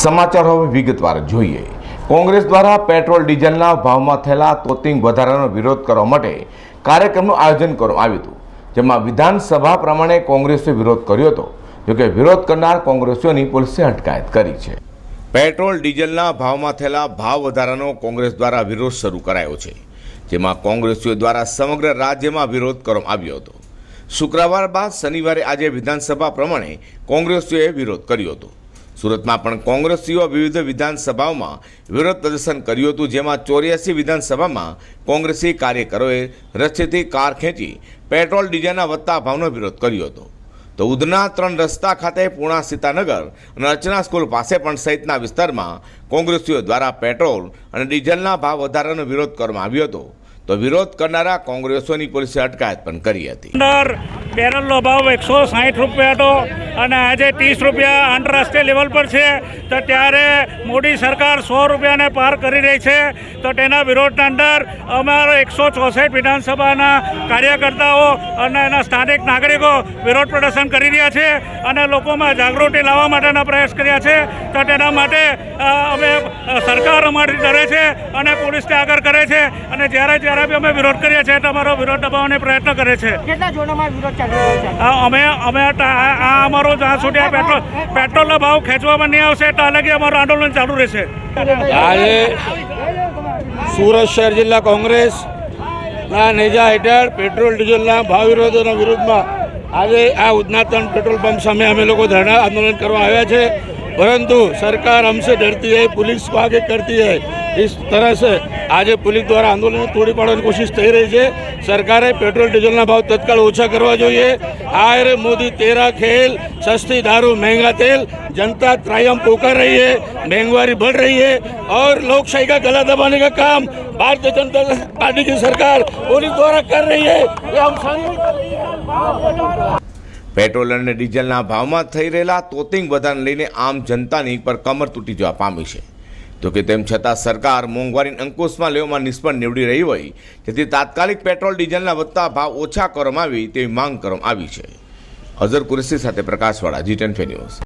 સમાચાર હવે વિગતવાર જોઈએ. કોંગ્રેસ દ્વારા પેટ્રોલ, ડીઝલના ભાવમાં થયેલા તોતિંગ વધારાનો વિરોધ કરવા માટે કાર્યક્રમનું આયોજન કરવામાં આવ્યું હતું, જેમાં વિધાનસભા પ્રમાણે કોંગ્રેસે વિરોધ કર્યો હતો જોકે વિરોધ કરનાર કોંગ્રેસીઓની પોલીસે અટકાયત કરી છે. પેટ્રોલ, ડીઝલના ભાવમાં થયેલા ભાવ વધારાનો કોંગ્રેસ દ્વારા વિરોધ શરૂ કરાયો છે, જેમાં કોંગ્રેસીઓ દ્વારા સમગ્ર રાજ્યમાં વિરોધ કરવામાં આવ્યો હતો. શુક્રવાર બાદ શનિવારે આજે વિધાનસભા પ્રમાણે કોંગ્રેસીઓએ વિરોધ કર્યો હતો. સુરતમાં પણ કોંગ્રેસીઓ વિવિધ વિધાનસભાઓમાં વિરોધ પ્રદર્શન કર્યું હતું, જેમાં ચોર્યાસી વિધાનસભામાં કોંગ્રેસી કાર્યકરોએ રસ્તેથી કાર ખેંચી પેટ્રોલ, ડીઝલના વધતા ભાવનો વિરોધ કર્યો હતો. તો ઉધના ત્રણ રસ્તા ખાતે પૂર્ણા સીતાનગર અને અર્ચના સ્કૂલ પાસે પણ સહિતના વિસ્તારમાં કોંગ્રેસીઓ દ્વારા પેટ્રોલ અને ડીઝલના ભાવ વધારાનો વિરોધ કરવામાં આવ્યો હતો. તો વિરોધ કરનારા કોંગ્રેસીઓની પોલીસે અટકાયત પણ કરી હતી. બેરલનો ભાવ એકસો સાહીઠ રૂપિયા હતો અને આજે ત્રીસ રૂપિયા આંતરરાષ્ટ્રીય લેવલ પર છે. તો ત્યારે મોદી સરકાર સો રૂપિયાને પાર કરી રહી છે. તો તેના વિરોધના અંદર અમારા એકસો ચોસઠ વિધાનસભાના કાર્યકર્તાઓ અને એના સ્થાનિક નાગરિકો વિરોધ પ્રદર્શન કરી રહ્યા છે અને લોકોમાં જાગૃતિ લાવવા માટેના પ્રયાસ કર્યા છે. તો તેના માટે અમે સરકાર અમારી ડરે છે અને પોલીસને આગળ કરે છે. અને જ્યારે જ્યારે બી અમે વિરોધ કરીએ છીએ તો અમારો વિરોધ દબાવવાનો પ્રયત્ન કરે છે. કેટલા જોડામાં વિરોધ અમે અમે તા- આ આ અમારો જ્યાં સુધી આ પેટ્રોલ પેટ્રોલનો ભાવ ખેંચવામાં નહીં આવશે ત્યાં લગી અમારું આંદોલન ચાલુ રહેશે આજે સુરત શહેર જિલ્લા કોંગ્રેસના નેજા હેઠળ પેટ્રોલ ડીઝલના ભાવ વિરોધોના વિરોધમાં આજે આ ઉદનાતન પેટ્રોલ પંપ સામે અમે લોકો ધરણા આંદોલન કરવા આવ્યા છે પરંતુ સરકાર हमसे डरती है पुलिस को आगे करती है इस तरह से આજે પોલીસ દ્વારા આંદોલન તોડી પાડવાની કોશિશ થઈ રહી છે સરકારે પેટ્રોલ ડીઝલના ભાવ તત્કાળ ઓછા કરવા જોઈએ આ રે મોદી તેરા ખેલ સસ્તી दारू महंगा तेल जनता त्रायम पोकर रही है महंगाई बढ़ रही है और लोकशाही का गला दबाने का काम भारतीय जनता पार्टी की सरकार पुलिस द्वारा कर रही है ये हम सारी પેટ્રોલ અને ડીઝલના ભાવમાં થઈ રહેલા તોતિંગ વધારાને લઈને આમ જનતાની પર કમર તૂટી જવા પામી છે તો કે તેમ છતાં સરકાર મોંઘવારીને અંકુશમાં લેવામાં નિષ્ફળ નીવડી રહી હોય, જેથી તાત્કાલિક પેટ્રોલ, ડીઝલના વધતા ભાવ ઓછા કરવામાં આવી તેવી માંગ કરવામાં આવી છે. અઝર કુરેશી સાથે પ્રકાશવાળા જી ટેન ન્યૂઝ.